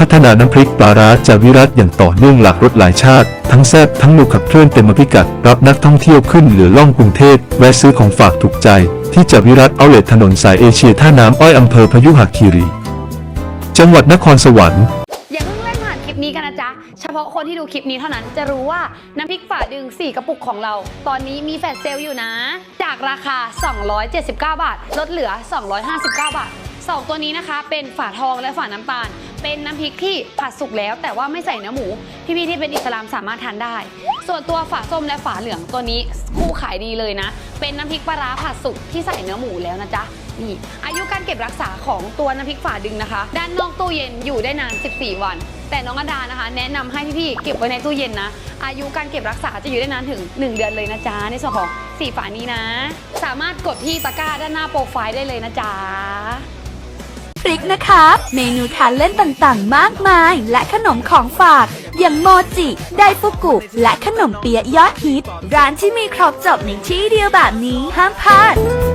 พัฒนาน้ำพริกปลาร้าจาวิรัตอย่างต่อเนื่องหลากรสหลายชาติ ทั้งแซ่บทั้งหนุกขับเคลื่อนเต็มพิกัด รับนักท่องเที่ยวขึ้นหลือล่องกรุงเทพแวะซื้อของฝากถูกใจ ที่จาวิรัตเอาเลทถนนสายเอเชียท่าน้ำอ้อยอำเภอพยุหคีรี จังหวัดนครสวรรค์อย่าเพิ่งเล่นผ่านคลิปนี้กันนะจ๊ะ เฉพาะคนที่ดูคลิปนี้เท่านั้นจะรู้ว่าน้ำพริกฝาดึง 4 กระปุกของเรา ตอนนี้มีแฟลชเซลล์อยู่นะ จากราคา 279 บาท ลดเหลือ 259 บาท 2 ตัวนี้นะคะเป็นฝาทองและฝาน้ำตาล เป็นน้ำพริกที่ผัดสุกแล้ว แต่ว่าไม่ใส่เนื้อหมู พี่ๆที่เป็นอิสลามสามารถทานได้ ส่วนตัวฝาส้มและฝาเหลืองตัวนี้คู่ขายดีเลยนะ เป็นน้ำพริกปลาร้าผัดสุกที่ใส่เนื้อหมูแล้วนะจ๊ะนี่อายุการเก็บรักษาของตัวน้ำพริกฝาดึงนะคะ ด้านนอกตู้เย็นอยู่ได้นาน 14 วัน แต่น้องอดานะคะ แนะนำให้พี่ๆเก็บไว้ในตู้เย็นนะ อายุการเก็บรักษาจะอยู่ได้นานถึง 1 เดือนเลยนะจ๊ะ ในส่วนของสีฝานี้นะ สามารถกดที่ตะกร้าด้านหน้าโปรไฟล์ได้เลยนะจ๊ะ พริกนะคะ เมนูทานเล่นต่างๆ มากมาย และขนมของฝาก อย่างโมจิ ไดฟุกุ และขนมเปี๊ยะยอดฮิต ร้านที่มีครบจบในที่เดียวแบบนี้ห้ามพลาด